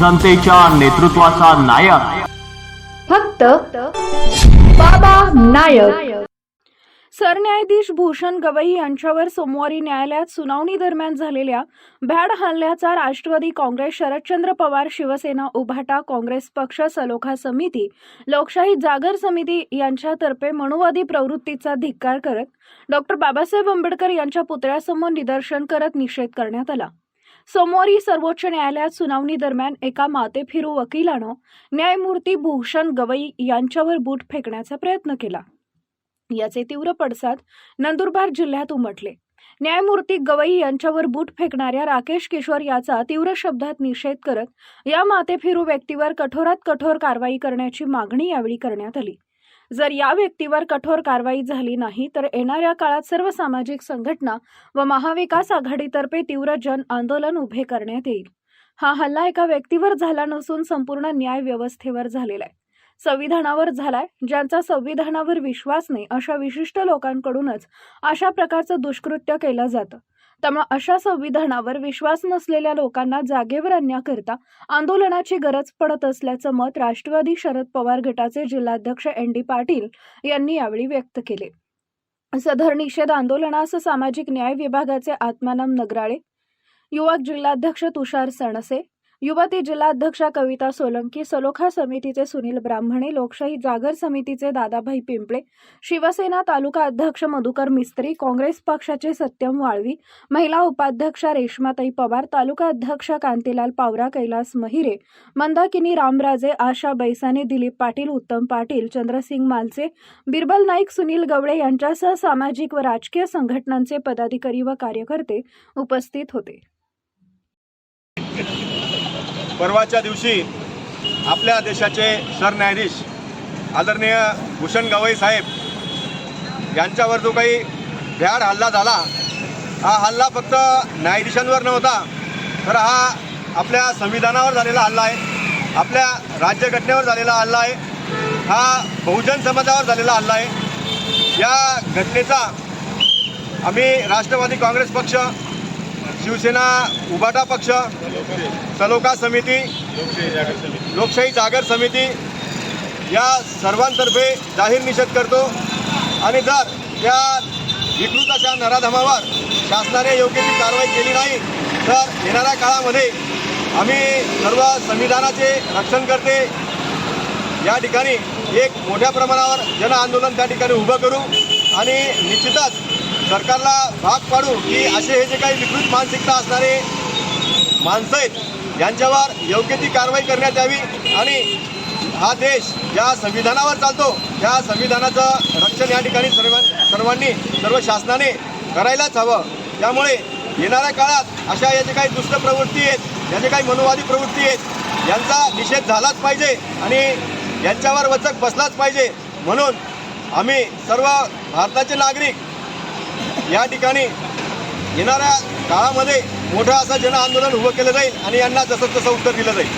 जनतेच्या नेतृत्वाचा नायक. फक्त बाबा नायक. सरन्यायाधीश भूषण गवई यांच्यावर सोमवारी न्यायालयात सुनावणी दरम्यान झालेल्या भ्याड हल्ल्याचा राष्ट्रवादी काँग्रेस शरदचंद्र पवार शिवसेना उभाटा काँग्रेस पक्ष सलोखा समिती लोकशाही जागर समिती यांच्यातर्फे मनुवादी प्रवृत्तीचा धिक्कार करत डॉक्टर बाबासाहेब आंबेडकर यांच्या पुतळ्यासमोर निदर्शन करत निषेध करण्यात आला. सोमवारी सर्वोच्च न्यायालयात सुनावणी दरम्यान एका मातेफिरू वकिलानं न्यायमूर्ती भूषण गवई यांच्यावर बूट फेकण्याचा प्रयत्न केला. याचे तीव्र पडसाद नंदुरबार जिल्ह्यात उमटले. न्यायमूर्ती गवई यांच्यावर बूट फेकणाऱ्या राकेश किशोर याचा तीव्र शब्दात निषेध करत या मातेफिरू व्यक्तीवर कठोरात कठोर कारवाई करण्याची मागणी यावेळी करण्यात आली. जर या व्यक्तीवर कठोर कारवाई झाली नाही तर येणाऱ्या काळात सर्व सामाजिक संघटना व महाविकास आघाडीतर्फे तीव्र जन आंदोलन उभे करण्यात येईल. हा हल्ला एका व्यक्तीवर झाला नसून संपूर्ण न्याय व्यवस्थेवर झालेला आहे. संविधानावर झालाय ज्यांचा संविधानावर विश्वास नाही अशा विशिष्ट लोकांकडूनच अशा प्रकारचं दुष्कृत्य केलं जातं. त्यामुळे अशा संविधानावर विश्वास नसलेल्या लोकांना जागेवर आणण्याकरता आंदोलनाची गरज पडत असल्याचं मत राष्ट्रवादी शरद पवार गटाचे जिल्हाध्यक्ष एन डी पाटील यांनी यावेळी व्यक्त केले. सदर निषेध आंदोलनास सामाजिक न्याय विभागाचे आत्मानम नगराळे युवक जिल्हाध्यक्ष तुषार सणसे युवती जिल्हाध्यक्षा कविता सोलंकी सलोखा समितीचे सुनील ब्राह्मणे लोकशाही जागर समितीचे दादाभाई पिंपळे शिवसेना तालुका अध्यक्ष मधुकर मिस्त्री काँग्रेस पक्षाचे सत्यम वाळवी महिला उपाध्यक्षा रेश्माताई पवार तालुका अध्यक्ष कांतीलाल पावरा कैलास महिरे मंदाकिनी रामराजे आशा बैसाने दिलीप पाटील उत्तम पाटील चंद्रसिंग मालचे बिरबल नाईक सुनील गवळे यांच्यासह सामाजिक व राजकीय संघटनांचे पदाधिकारी व कार्यकर्ते उपस्थित होते. परवाच्या दिवशी आपल्या देशाचे सरन्यायाधीश आदरणीय भूषण गवई साहेब यांच्यावर जो काही भ्याड हल्ला झाला हा हल्ला फक्त न्यायाधीशांवर नव्हता तर हा आपल्या संविधानावर झालेला हल्ला आहे आपल्या राज्यघटनेवर झालेला हल्ला आहे हा बहुजन समाजावर झालेला हल्ला आहे. या घटनेचा आम्ही राष्ट्रवादी काँग्रेस पक्ष शिवसेना उभाटा पक्ष सलोखा समिती लोकशाही जागर समिती या सर्वांतर्फे जाहीर निषेध करतो. आणि जर या विकृत अशा नराधमावर शासनाने योग्य ती कारवाई केली नाही तर येणाऱ्या काळामध्ये आम्ही सर्व संविधानाचे रक्षण करते. या ठिकाणी एक मोठ्या प्रमाणावर जन आंदोलन त्या ठिकाणी उभं करू. आणि निश्चितच सरकारला भाग पाडू की असे हे जे काही विकृत मानसिकता असणारे माणसं आहेत यांच्यावर योग्य ती कारवाई करण्यात यावी आणि हा देश ज्या संविधानावर चालतो त्या संविधानाचं रक्षण या ठिकाणी सर्व सर्वांनी सर्व शासनाने करायलाच हवं. त्यामुळे येणाऱ्या काळात अशा याचे काही दुष्ट प्रवृत्ती आहेत याचे काही मनोवादी प्रवृत्ती आहेत यांचा निषेध झालाच पाहिजे आणि यांच्यावर वचक बसलाच पाहिजे. म्हणून आम्ही सर्व भारताचे नागरिक या ठिकाणी येणाऱ्या काळामध्ये मोठं असं जन आंदोलन उभं केलं जाईल आणि यांना जसं तसं उत्तर दिलं जाईल.